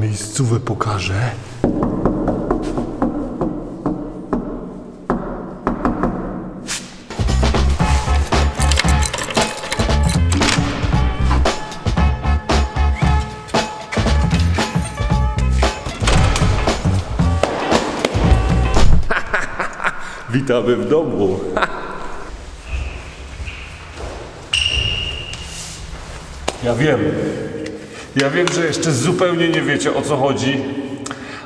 miejscówę pokażę. Witamy w domu. Ja wiem. Ja wiem, że jeszcze zupełnie nie wiecie o co chodzi,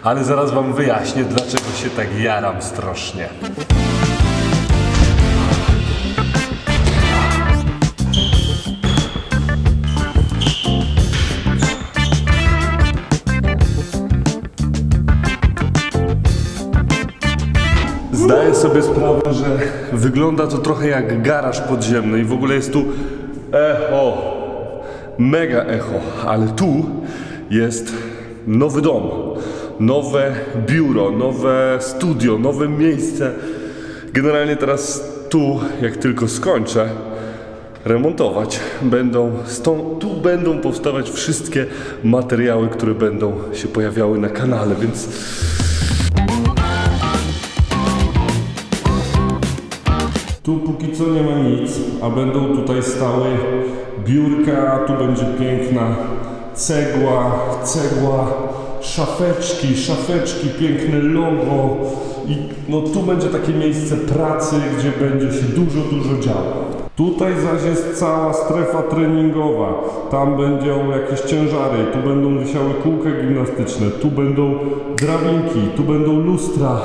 ale zaraz wam wyjaśnię, dlaczego się tak jaram strasznie. Zdaję sobie sprawę, że wygląda to trochę jak garaż podziemny i w ogóle jest tu echo, mega echo, ale tu jest nowy dom, nowe biuro, nowe studio, nowe miejsce. Generalnie teraz tu, jak tylko skończę remontować, będą, stąd, tu będą powstawać wszystkie materiały, które będą się pojawiały na kanale, więc Tu póki co nie ma nic, a będą tutaj stały biurka, tu będzie piękna cegła, cegła, szafeczki, szafeczki, piękne logo i no tu będzie takie miejsce pracy, gdzie będzie się dużo, dużo działo. Tutaj zaś jest cała strefa treningowa. Tam będą jakieś ciężary, tu będą wisiały kółka gimnastyczne, tu będą drabinki, tu będą lustra.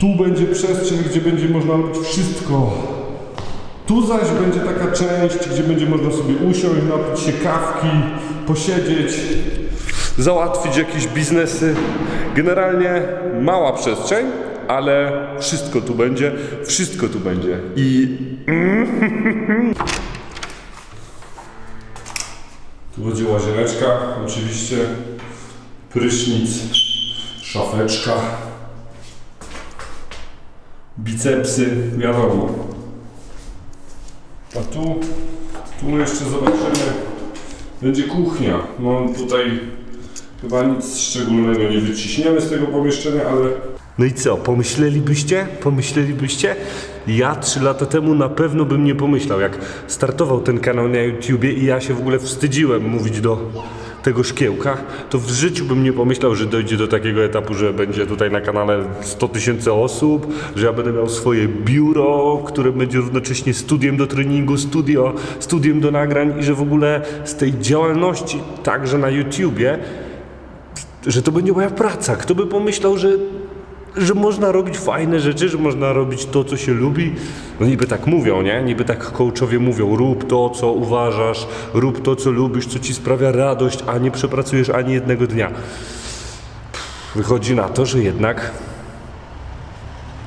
Tu będzie przestrzeń, gdzie będzie można robić wszystko. Tu zaś będzie taka część, gdzie będzie można sobie usiąść, napić się kawki, posiedzieć, załatwić jakieś biznesy. Generalnie mała przestrzeń, ale wszystko tu będzie, wszystko tu będzie. I tu będzie łazieneczka, oczywiście, prysznic, szafeczka, bicepsy, wiadomo. A tu, tu jeszcze zobaczymy, będzie kuchnia. No tutaj chyba nic szczególnego nie wyciśniemy z tego pomieszczenia, ale... No i co, pomyślelibyście? Pomyślelibyście? Ja trzy lata temu na pewno bym nie pomyślał, jak startował ten kanał na YouTubie i ja się w ogóle wstydziłem mówić do tego szkiełka, to w życiu bym nie pomyślał, że dojdzie do takiego etapu, że będzie tutaj na kanale 100 tysięcy osób, że ja będę miał swoje biuro, które będzie równocześnie studiem do treningu, studio, studiem do nagrań i że w ogóle z tej działalności, także na YouTubie, że to będzie moja praca. Kto by pomyślał, że, że można robić fajne rzeczy, że można robić to, co się lubi? No niby tak mówią, nie? Niby tak coachowie mówią, rób to, co uważasz, rób to, co lubisz, co ci sprawia radość, a nie przepracujesz ani jednego dnia. Wychodzi na to, że jednak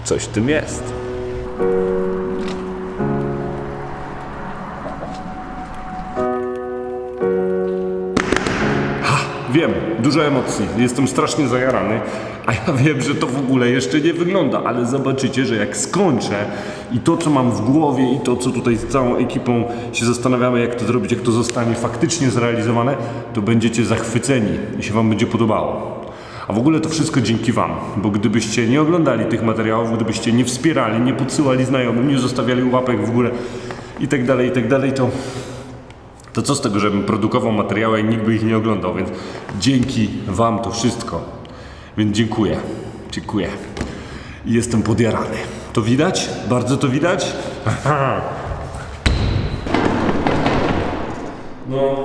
coś w tym jest. Wiem, dużo emocji, jestem strasznie zajarany, a ja wiem, że to w ogóle jeszcze nie wygląda, ale zobaczycie, że jak skończę i to, co mam w głowie i to, co tutaj z całą ekipą się zastanawiamy, jak to zrobić, jak to zostanie faktycznie zrealizowane, to będziecie zachwyceni i się wam będzie podobało. A w ogóle to wszystko dzięki Wam, bo gdybyście nie oglądali tych materiałów, gdybyście nie wspierali, nie podsyłali znajomym, nie zostawiali łapek w górę i tak dalej, i tak dalej, to to co z tego, żebym produkował materiały i nikt by ich nie oglądał, więc dzięki Wam to wszystko. Więc dziękuję, dziękuję. I jestem podjarany. To widać? Bardzo to widać? No,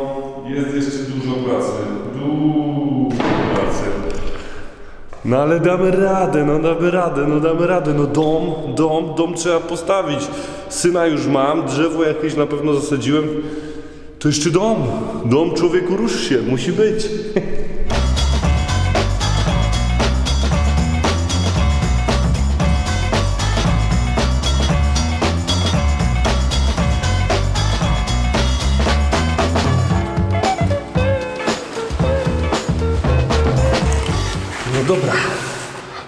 jest jeszcze dużo pracy. Dużo pracy. No ale damy radę, no damy radę, no damy radę, no dom, dom, dom trzeba postawić. Syna już mam, drzewo jakieś na pewno zasadziłem. To jeszcze dom. Dom człowieku rusz się, musi być. No dobra,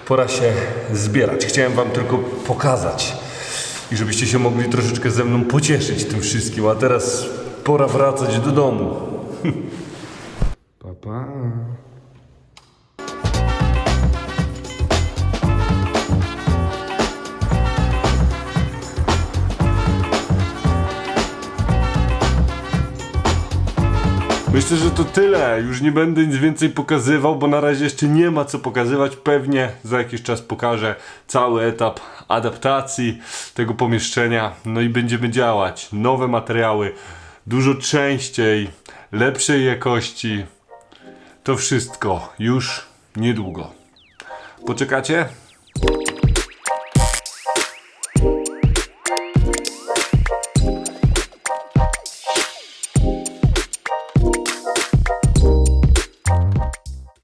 pora się zbierać. Chciałem wam tylko pokazać i żebyście się mogli troszeczkę ze mną pocieszyć tym wszystkim, a teraz Pora wracać do domu. pa, pa. Myślę, że to tyle. Już nie będę nic więcej pokazywał, bo na razie jeszcze nie ma co pokazywać. Pewnie za jakiś czas pokażę cały etap adaptacji tego pomieszczenia. No i będziemy działać. Nowe materiały dużo częściej, lepszej jakości. To wszystko już niedługo. Poczekacie?